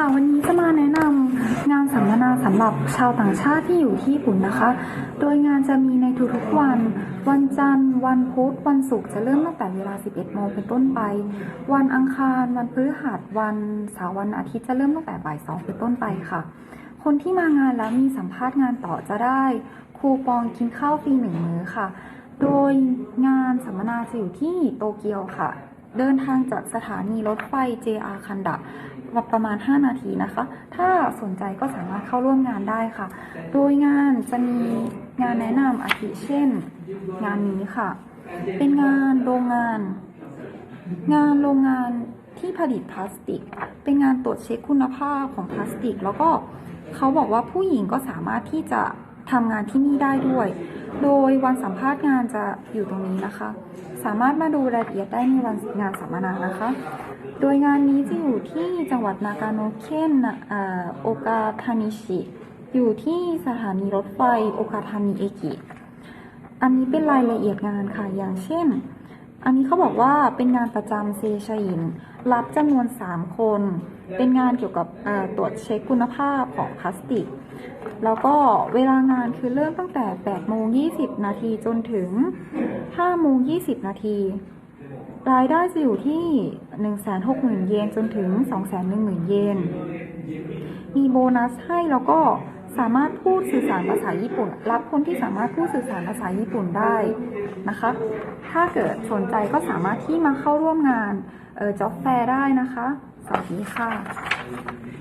ค่ะวันนี้จะมาแนะนำงานสัมมนาสำหรับชาวต่างชาติที่อยู่ที่ญี่ปุ่นนะคะ โดยงานจะมีในทุกๆวัน วันจันทร์ วันพุธ วันศุกร์จะเริ่มตั้งแต่เวลา 11 โมงเป็นต้นไป วันอังคาร วันพฤหัส วันเสาร์ วันอาทิตย์จะเริ่มตั้งแต่บ่ายสองเป็นต้นไปค่ะ คนที่มางานแล้วมีสัมภาษณ์งานต่อจะได้คูปองกินข้าวฟรีหนึ่งมื้อค่ะ โดยงานสัมมนาจะอยู่ที่โตเกียวค่ะ เดินทางจากสถานีรถไฟ JR คันดะประมาณ 5 นาทีนะคะ ถ้าสนใจก็สามารถเข้าร่วมงานได้ค่ะ โดยงานจะมีงานแนะนำอาทิเช่น งานนี้ค่ะ เป็นงานโรงงาน งานโรงงานที่ผลิตพลาสติก เป็นงานตรวจเช็คคุณภาพของพลาสติก แล้วก็เขาบอกว่าผู้หญิงก็สามารถที่จะทำงานที่นี่ได้ด้วย โดยวันสัมภาษณ์งานจะอยู่ตรงนี้นะคะ สามารถมาดูรายละเอียดได้ในวันงานสัมมนานะคะ โดยงานนี้จะอยู่ที่จังหวัดนากาโนเคนโอกาทานิชิ อยู่ที่สถานีรถไฟโอกาทานิเอกิ อันนี้เป็นรายละเอียดงานค่ะ อย่างเช่น อันนี้เขาบอกว่าเป็นงานประจำเซชยิน รับจำนวน 3 คน เป็นงานเกี่ยวกับตรวจเช็คคุณภาพของพลาสติก แล้วก็เวลางานคือเริ่มตั้งแต่8โมง20 นาทีจนถึง5โมง20 นาที รายได้จะอยู่ที่ 160,000 เยนจนถึง 210,000 เยน มีโบนัสให้แล้วก็ สามารถพูดสื่อสารภาษาญี่ปุ่น รับคนที่สามารถพูดสื่อสารภาษาญี่ปุ่นได้นะคะ ถ้าเกิดสนใจก็สามารถที่มาเข้าร่วมงานจ็อบแฟร์ได้นะคะ สวัสดีค่ะ